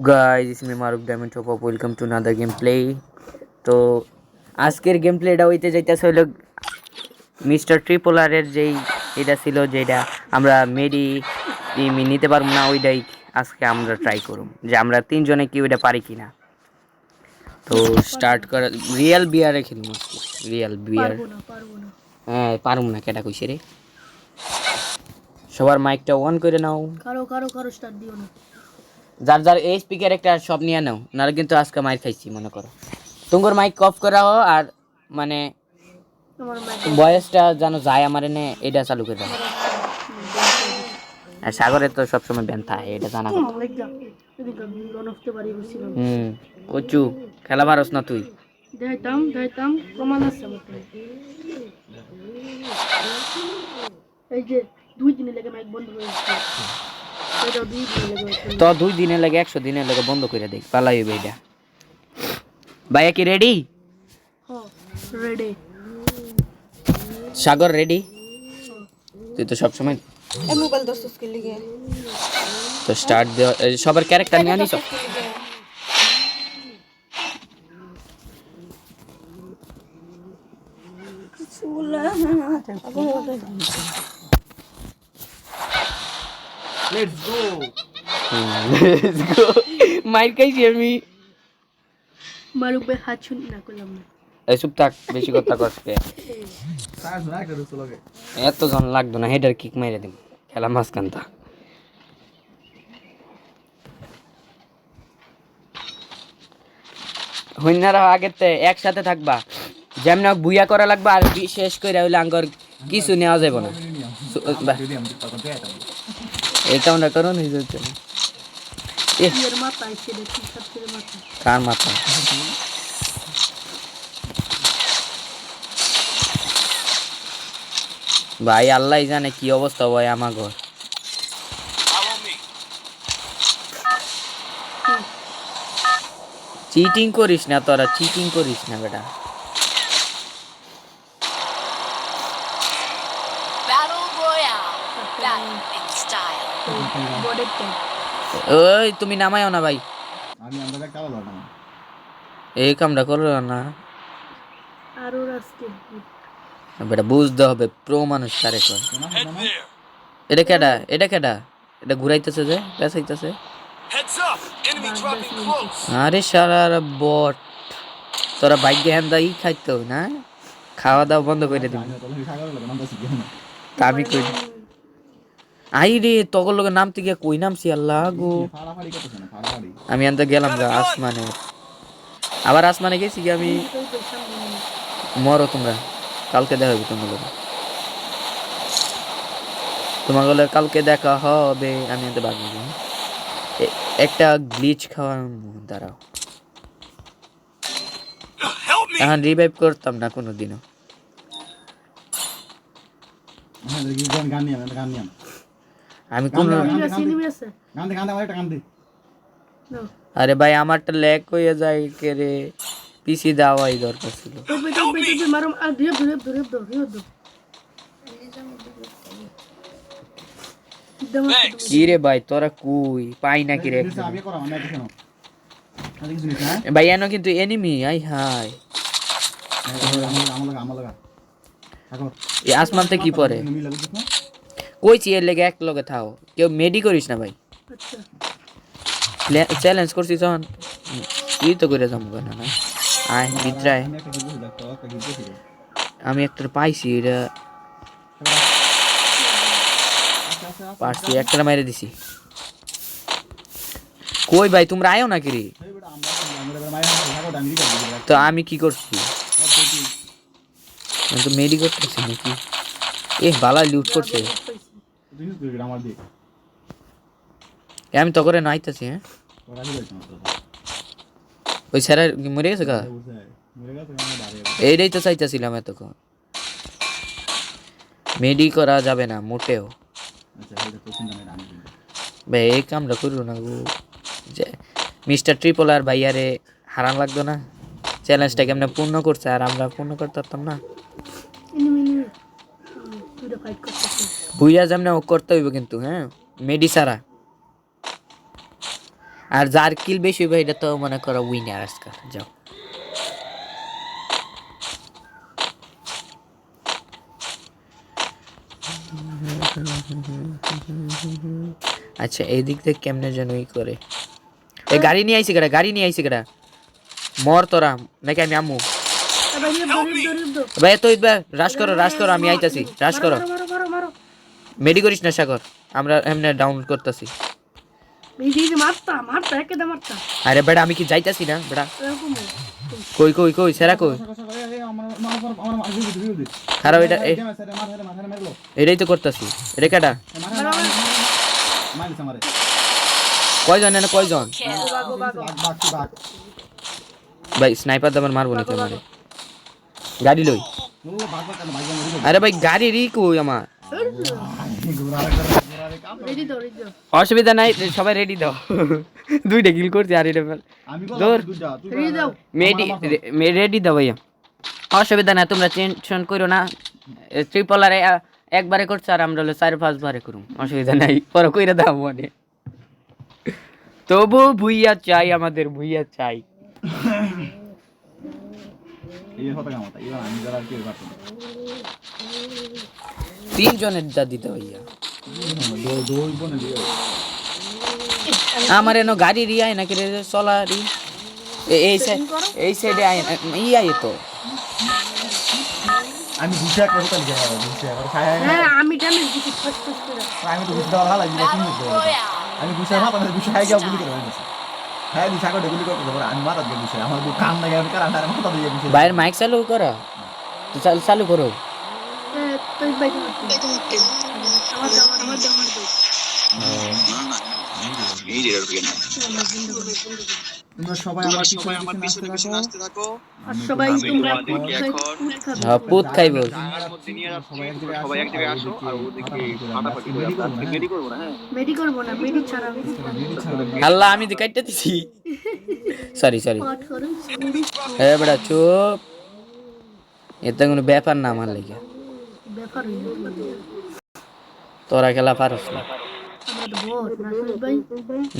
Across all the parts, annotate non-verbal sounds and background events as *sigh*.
guys it's me Maruk Diamond Top of welcome to another gameplay. তো আজকের game প্লেটা হইতে যাইতেছে হইল মিস্টার ট্রিপোলারের যেই এটা ছিল যেটা আমরা মেডি টিমি নিতে পারব না ওইটাই আজকে আমরা ট্রাই করুম। যে আমরা তিনজনে কি ওইটা পারি কিনা। তো স্টার্ট করা রিয়েল বিয়ারে খেলব। রিয়েল বিয়ার না পারব না। হ্যাঁ না কেটা কইছে রে? সবার মাইকটা অন করে নাও। কারও কারও কারও স্টার্ট দিও না। যার যার এই স্পিকার একটা সব নিয়ে নাও নাহলে কিন্তু আজকে মাইর খাইছি মনে করো। তোমার মাইক কফ করা হো আর মানে বয়সটা যেন যায় আমার এনে এটা চালু করে দাও। আর সাগরে তো সবসময় ব্যান থাকে এটা জানা হুম কচু খেলা পারস না তুই? প্রমাণ আছে এই যে দুই দিনে লেগে মাইক বন্ধ তো দুই দিনে লাগে একশো দিনের লাগে বন্ধ করে দেখ পালাই এটা ভাইয়া কি রেডি রেডি সাগর রেডি তুই তো সবসময় মোবাইল দোস্ত তো স্টার্ট দেওয়া সবার ক্যারেক্টার নিয়ে আনিস? মাইর খাইছি আমি মারুক ভাই হাত শুনি না করলাম না। থাক বেশি কথা কসকে এত জন লাগতো না হেডার কিক মাইরে দিম। খেলা মাঝখানটা হইনারা আগেতে একসাথে থাকবা। যেমন বুইয়া করা লাগবা আর বিশেষ করে হইলে আঙ্গর কিছু নেওয়া যাবে না। কামটা দেখি ছাত্রের কার মাথা ভাই আল্লাহ জানে কি অবস্থা ভাই আমার ঘর। চিটিং করিস না তোরা চিটিং করিস না বেটা। Battle Royale. ওই তুমি নামাইও না ভাই। আমি আমরা কালো লড়াম এই কামটা করো না। আর ওর আজকে বেটা বুঝতে হবে প্রো মানুষ তারে কয় এটা কেডা? এটা কেডা? এটা ঘুরাইতেছে যে পেঁচাইতেছে! আরে সারা বট। তোরা বাইকে হ্যান দাই খাইতো না। খাওয়া দাওয়া বন্ধ করে দিবি। আমি কই আই রে তখন লোকের নাম থেকে কই নামছি আল্লাহ গো? আমি আনতে গেলাম গা আসমানে। আবার আসমানে গেছি কি আমি। মরো তোমরা কালকে দেখা হবে তোমার লোক তোমার বলে কালকে দেখা হবে আমি আনতে বাদ একটা গ্লিচ খাওয়ার দাঁড়াও। এখন রিভাইভ করতাম না কোনোদিনও। দেখি গান গান নিয়ে গান নিয়ে আমি কোন আমার একটা আরে ভাই আমারটা ল্যাক হয়ে যায় কে রে পিসি দেওয়াই দরকার ছিল! কি রে ভাই তোরা কুই পাই না কি রে ভাই এনো কিন্তু এনিমি আই হাই আসমানতে কি পরে কইছি এর লেগে এক লগে থাও? কেউ মেডি করিস না ভাই। চ্যালেঞ্জ করছিস যখন ই তো করে যাব কেন না? আয় বিদ্রায় আমি একটা পাইছি, এটা পারছি, একটা মাইরে দিছি। কই ভাই, তোমরা আয়ো না করে তো আমি কি করছি? আমি তো মেডি করতেছি নাকি? এ বালা লুট করছে। আমার আমি তো করে নাইতেছি হ্যাঁ? ওই স্যার মরে গেছে গা? বাড়ি এইটাই তো চাইতেছিলাম এতক্ষণ। মেডি করা যাবে না মোটেও। আচ্ছা ভাই এই কামটা করো না গো। যে মিস্টার ট্রিপল আর ভাইয়ারে হারান লাগতো না। চ্যালেঞ্জটা কেমনে পূর্ণ করছে আর আমরা পূর্ণ করতে পারতাম না। তুই ফাইট যেমন ও করতে হইব কিন্তু হ্যাঁ? মেডি সারা আর যার কিল বেশি হবে এটা তো মনে করো উইনার আজকাল যাও। আচ্ছা এই দিক থেকে কেমনে যেন ই করে। এই গাড়ি নিয়ে আইসি কেডা? গাড়ি নিয়ে আইসি কেডা? মর তোরা, নাকি আমি আমু? ভাই তো রাশ করো রাশ করো, আমি আইতাছি রাশ করো। মেডি করিস না, সাগর, আমরা এমনি ডাউনলোড করতেছি। আরে বেড়া আমি কি যাইতাছি না বেড়া কই কই কই, সেরা কই? খারাপ এটা এটাই তো করতেছি। কেডা? কয়জন, এনে কয়জন? ভাই, স্নাইপার দাবার মারবো নাকি আমারে? গাড়ি লই আরে ভাই, গাড়ি রি কই আমার অসুবিধা নাই, সবাই রেডি দাও দুইটা কিল করছি আর এটা রেডি দাও ভাইয়া। অসুবিধা নাই, তোমরা টেনশন করো না। ট্রিপল আর একবারে করছে আর আমরা হলো চার, পাঁচবারে করুম। অসুবিধা নাই, পরে কইরা দাও মনে তবু ভুইয়া চাই, আমাদের ভুইয়া চাই। তিনজনের দা দিতে ভাইয়া আমার এনো গাড়ি রিয়ায় নাকি রে চলা রি। এই সাইড এই সাইডে আয় ই আয় তো। আমি ঘুষে কোথায় লিখে যাব ঘুষে একবার খাই হ্যাঁ আমি ফার্স্ট করে আমি তো ঘুষে দেওয়া ভালো. আমি ঘুষে মাথা ধরে ঘুষে খাই গিয়ে গুলি করে বাইরের মাইক চালু করো চাল- চালু করো আমার তোমরা সবাই আমার পিছনে আসতে থাকো। আর সবাই তোমরা হ্যাঁ খাইব সবাই এক জায়গায় আসো আর ওদিকে ফাটাফাটি করে আমরা রেডি না হ্যাঁ? মেডি করব না মেডি ছাড়া। আল্লাহ আমি তো কাটতে দিছি। সরি সরি মেডি এ বেটা চুপ। এতে কোনো ব্যাপার না আমার লেগে। ব্যাপার তোরা খেলা পারস না।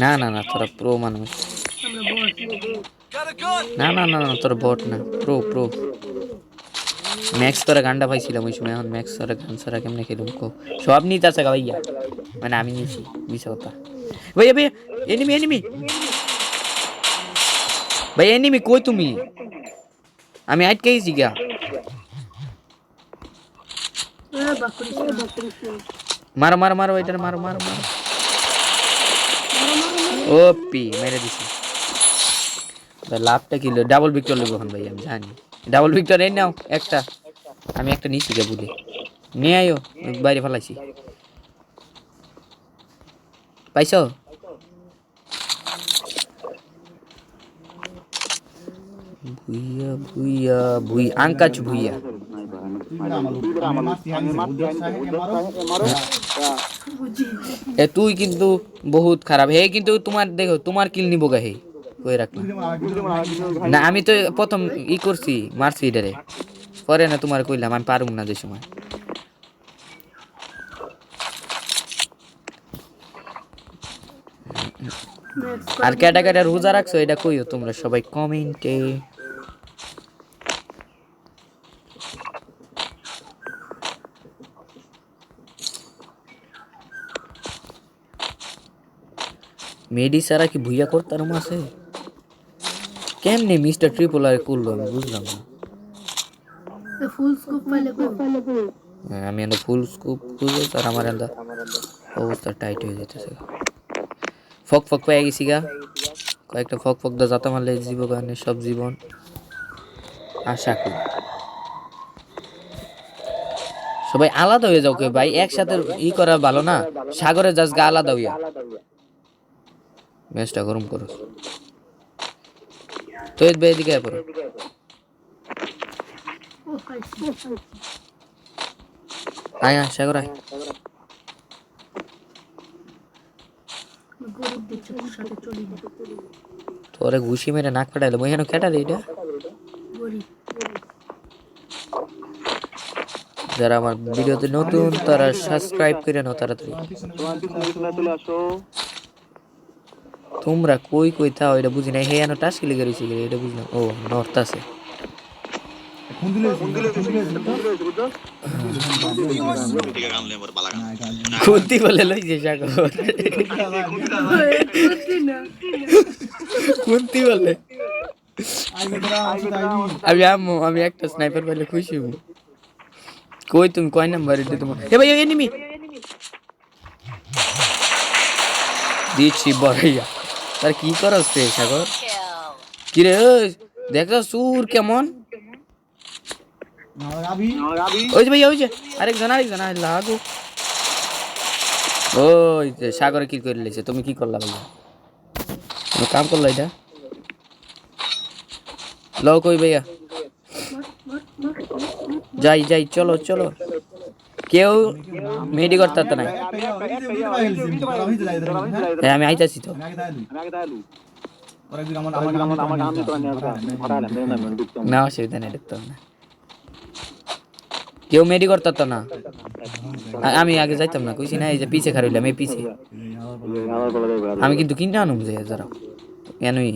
না না না তোরা প্রো মানুষ আমরা বট Got a gun! না না না না তোর বট না প্রো প্রো ম্যাক্স তোরা গানটা পাইছিলাম ওই সময় এখন ম্যাক্স তোরা গান ছাড়া কেমনে খেলুম কো সব নিতে আছে গা ভাইয়া মানে আমি নিয়েছি মিশা কথা ভাইয়া ভাইয়া এনিমি এনিমি ভাই এনিমি কই তুমি আমি আটকে গেছি গা এ বাকরি বাকরি মারো মারো মারো এটার মারো মারো মারো ও পি মেরে দিছি ভাই লাভটা কিলো ডাবল ভিক্টর নেব এখন ভাই আমি জানি। ডাবল ভিক্টর এই নাও, একটা। আমি একটা নিছি গে বুঝে। নিয়ে আয়ো ওই বাইরে ফেলাইছি। পাইছো? ভুইয়া ভুইয়া, ভুই, আঙ্কাচ ভুইয়া। আমার মারছি আমি মারছি মারো বুঝি এ তুই কিন্তু বহুত খারাপ। হে কিন্তু তোমার, দেখো, তোমার কিল নিবো গা কই রাখলাম? না আমি তো প্রথম ই করছি মারছি এটারে। পরে না তোমার কইলাম আমি পারুম না যে সময়। আর কেটা কেটা রোজা রাখছো এটা কইও তোমরা সবাই কমেন্টে। মেডি সারা কি ভুইয়া করতারম আছে? কেমনে মিস্টার ট্রিপল আর করল আমি বুঝলাম না। হ্যাঁ, আমি এনে ফুল স্কুপ খুঁজে আর আমার এন্দা অবস্থা টাইট হয়ে যেতেছে ফক ফক পেয়ে গেছি গা। কয়েকটা ফক ফক দা যাতা মারলে জীবগানের সব জীবন আশা করি। সবাই আলাদা হয়ে যাও কে ভাই একসাথে ই করা ভালো না। সাগরে যাস গা আলাদা হইয়া। ম্যাচটা গরম করো। তো এর বে এদিকে পড়ো। আয় আয়, সাগর আয়। তোর ঘুষি মেরে নাক ফাটাইলে মই হেন কেটা রে এটা। যারা আমার ভিডিওতে নতুন, তারা সাবস্ক্রাইব করে নাও তাড়াতাড়ি। তোমরা কই কই থাও এটা বুঝি না হে এনো টাস কিলে গেছে এটা বুঝলাম ও নর্থ আছে খুন্তি বলে লইছে সাগর। খুন্তি বলে। আমি আম্মু আমি একটা স্নাইপার পাইলে খুশি হব। কই তুমি কয় নাম্বার এটা তোমার? এ ভাই এনিমি দিচ্ছি বড়াইয়া। তার কি করস রে সাগর? কি রে দেখো সুর কেমন। ওই যে ভাই, ওই যে আরেকজন আরেকজন আরে লাগো। ওই যে সাগরে কি করে লেছে তুমি কি করলা তুমি কাম করলা এটা? লও কই ভাইয়া? যাই যাই, চলো চলো। কেউ মেডি করতে তো নাই হ্যাঁ আমি আইতাছি তো। না, অসুবিধা নেই দেখতে না। কেউ মেডি করতে তো না। আমি আগে যাইতাম না, কইছি না, এই যে পিছে খারিলাম এই পিছে। আমি কিন্তু কিনে আনুম যে, যারা। এনুই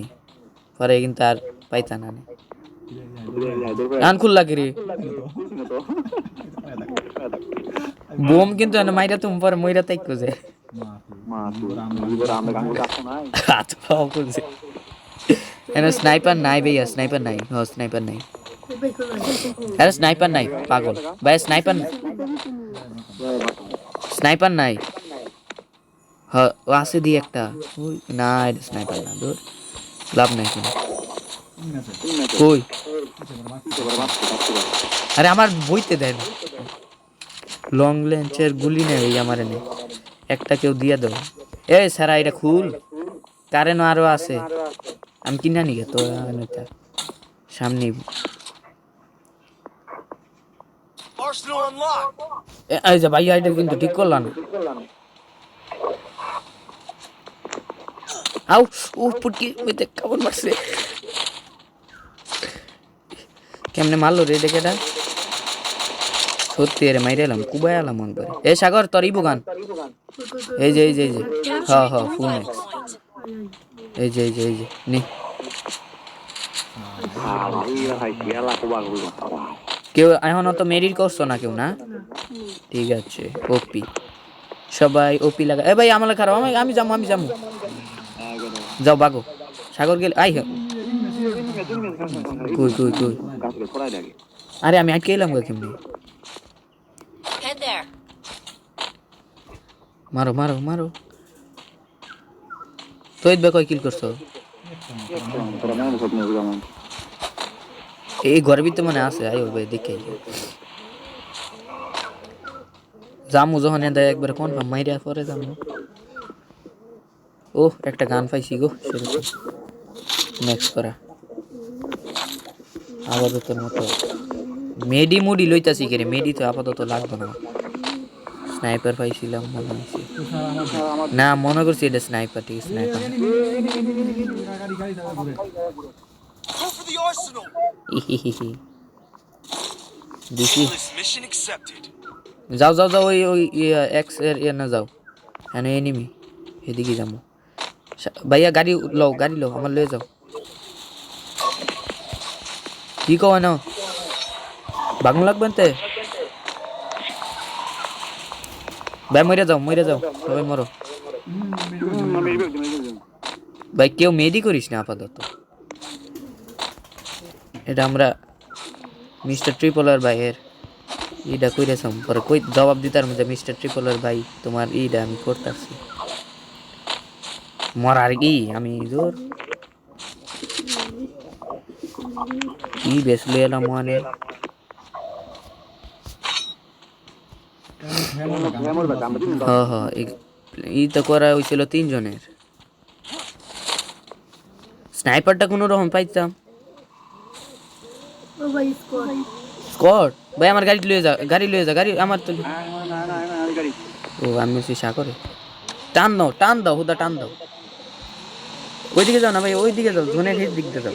পরে কিন্তু আর পাইতা না নে। আন খুললা কিরে। বোম কিন্তু মাইরা তুমি পরে মইরা তাইকো যে হাত পাও এনে স্নাইপার নাই ভাইয়া স্নাইপার নাই হ স্নাইপার নাই। আরে স্নাইপার নাই পাগল। ভাই স্নাইপার স্নাইপার নাই। হ আছে দি একটা। ওই না এটা স্নাইপার না দূর। লাভ নাই কোনো। কই? আরে আমার বইতে দেয় না লং লেন্সের গুলি নেই আমার এনে একটা কেউ দিয়ে দাও এ সারা এটা খুল। কারেন্ট আরও আছে। আমি কিনা নিগে তো সামনে এই যে ভাইয়া এটা কিন্তু ঠিক করলাম আউ ও পুটকি ওইতে কেমন মারছে। কেমনে মারলো রে দেখে এটা? সত্যি রে, মাইরে এলাম, কুবাই এলাম মন করে। এ সাগর, তোর ইবু গান। এই যে এই যে এই যে। হ হ ফুল এই যে এই যে এই যে, নে। কেউ এখন তো মেরিট করছ না কেউ, না? ঠিক আছে, ওপি। সবাই ওপি লাগা এ ভাই আমার খারাপ, আমি আমি যাব আমি যাব যাও, বাগো। সাগর গেল আই। কই কই কই? আরে, আমি আটকে এলাম কেমনি? মারো মারো মারো। তো এই কয় কিল করছ? এই ঘরের ভিতরে মানে আছে আইও ভাই, দেখে। জামু যখন এদা একবার কনফার্ম মাইরা পরে যাব ও, একটা গান পাইছি গো সেরকম নেক্সট করা। আপাতত মতো। মেডি মুডি লইতাছি কে রে, মেডি তো আপাতত লাগবে না। স্নাইপার পাইছিলাম মনে হয়েছে। না মনে করছি এটা স্নাইপার ঠিক স্নাইপার. দেখি. যাও যাও যাও ওই ওই এক্সের ইয়ে না যাও। হ্যাঁ এনিমি এদিকে যাব। ভাইয়া গাড়ি লও গাড়ি লও আমার লয়ে যাও। কি কও না বাগুন লাগবে তে? ভাই মরে যাও মরে যাও। সবাই মরো। ভাই, কেউ মেডি করিস না আপাতত? এটা আমরা মিস্টার ট্রিপলার ভাইয়ের ইটা কইরেছাম পরে কই জবাব দিতার মধ্যে মিস্টার ট্রিপলার ভাই তোমার ইটা আমি করতেছি। মরার কি? আমি জোর। কি বেশ লয়ে এলাম মানে হ হ এই- ই তো করা হয়েছিল তিনজনের। স্নাইপারটা কোনো রকম পাইতাম। ও ভাই স্কোর স্কট? ভাই আমার গাড়ি লয়ে যা গাড়ি লয়ে যা গাড়ি আমার তো ও আমি বলছি সাগরে। টান দাও টান দাও হুদা টান দাও। ওইদিকে যাও না ভাই ওই দিকে যাও জোনের হিট দিক দিয়ে যাও।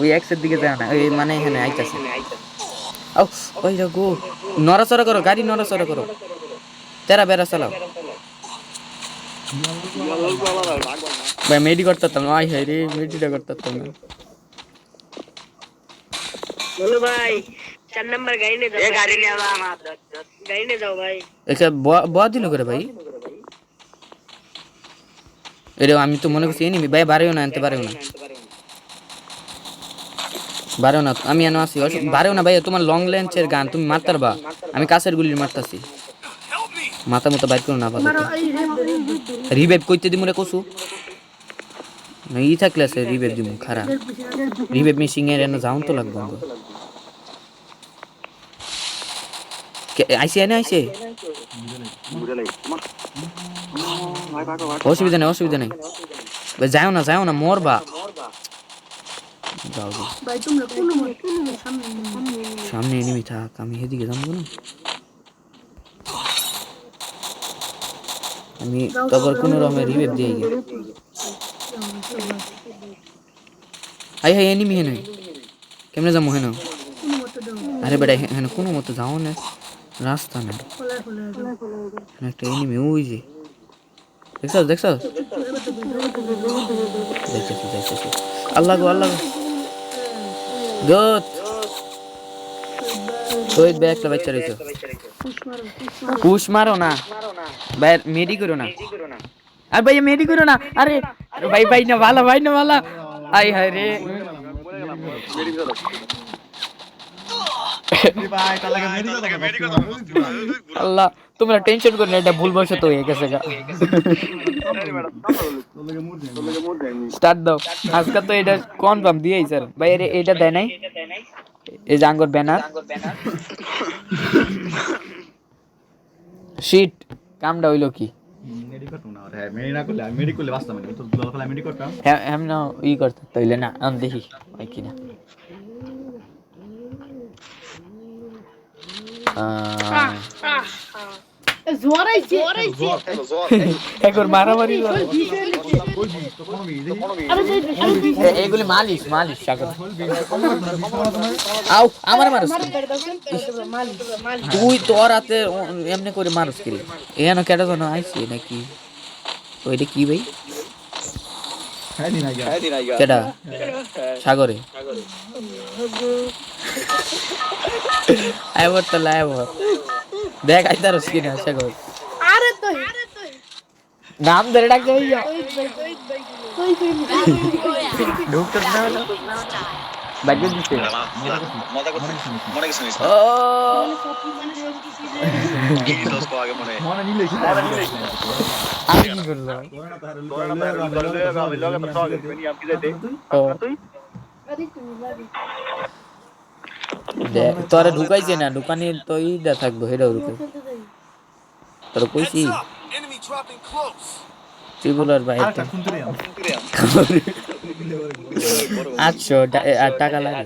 ওই এক্সের দিকে যাও না ওই মানে এখানে আইতাছে। আও ওই গো নড়াচড়া করো গাড়ি নড়াচড়া করো। তেরা বেড়া চালাও। ভাই মেডি করতাম না আই হাই রে মেডিটা করতাম না। বলো ভাই চার নাম্বার গাড়ি নিয়ে যাও গাড়ি নিয়ে যাও গাড়ি নিয়ে যাও ভাই। এটা বয়া দিল করে ভাই। এটা আমি তো মনে করছি এনিমি ভাই বাড়েও না আনতে পারেও না। বারেও না, আমি এনে অসু- বারেও না ভাই তোমার লং লেন্সের গান, তুমি মারতার বা আমি কাছের গুলির মারতাছি। মাথা মতো বাইর করো না, আপাতত। রিবেব কইতে দিমু রে কসু। ই থাকলে আছে রিবেব দিমু খারা রিবেব মিসিং এর এনে যাউন তো লাগবে আইসে, এনে আইসে। অসুবিধা নেই অসুবিধা নেই। যাও না যাও না, মরবা। যাও যাও। ভাই তোমরা কোন সামনে সামনে সামনে এনিমি থাক আমি এদিকে যাব না। আমি তখন কোনো রকমের রিবেব দিয়ে গিয়ে আই হাই এনিমি হেন। কেমনে যাব হেন? দাও আরে বেটা হেন কোনো মতো যাও না। রাস্তা না। একটা এনিমি ওই যে। দেখছ দেখছ দেখতেছি দেখতেছি। আল্লাহ গো আল্লাহ গো। দোত শহীদ ভাই একটা বাচ্চা রয়েছে পুশ মারো না। ভাই, মেডি করো না। আর ভাই, মেডি করো না। আরে ভাই ভাই না ভালো, ভাই না ভালো। আই হায় রে। আল্লাহ। তোমরা টেনশন করো না, এটা ভুল বসে তো হয়ে গেছে গা। স্টার্ট দাও। আজকে তো এটা কনফার্ম দিয়েই স্যার ভাই এটা দেয় নাই? এই যে আঙ্গুর ব্যানার শিট কামটা হইল কি? হ্যাঁ হ্যাঁ ই না দেখি আইছে। *laughs* একবার মারামারি এগুলি মালিশ মালিশ সাগর আও আমার মারস তুই তোর হাতে এমনি করে মারস কি এখানে কেটে যেন আইসি নাকি? ওইটা কি ভাই? কেটা সাগরে। আইবর তো লাইবর দেখ আইতারস কি না সাগর আরে তো আরে তো নাম ধরে ডাকতে হইয়া ওই ভাই ওই ভাই কই কই ঢুকতে না হলো বাজে দিতে ও মনে নিলে কি আমি কি করলাম ও আরে তুমি লাগি দে- তোরা ঢুকাইছে না দোকানে তো ইটা থাকব হেডাও খেলতে যাই তোরা কইছি। ত্রিপুলার বাইরে আটশো আর টাকা লাগে।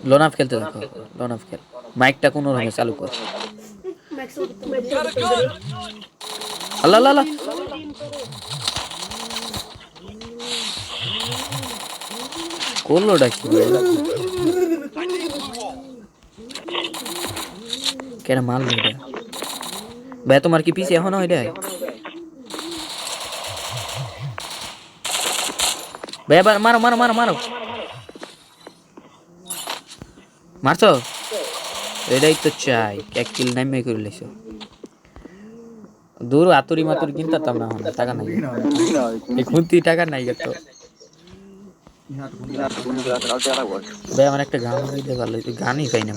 লোনাফ খেলতে দেখো লোনাফ খেল। মাইকটা কোনো রকমে চালু কর! আল্লাহ আল্লাহ করল wall. কেন মাল এটা? ভাই তোমার কি পিছে এখনও এটা ভাই এবার মারো মারো মারো মারো। মারছো? এটাই তো চাই এক কিল নামে করে লেছো। দূর আতুরি মাতুরি কিনতাম না টাকা নাই। এই খুন্তি টাকা নাই তো। ভাই আমার একটা গান গাইতে ভালো। গানই পাই না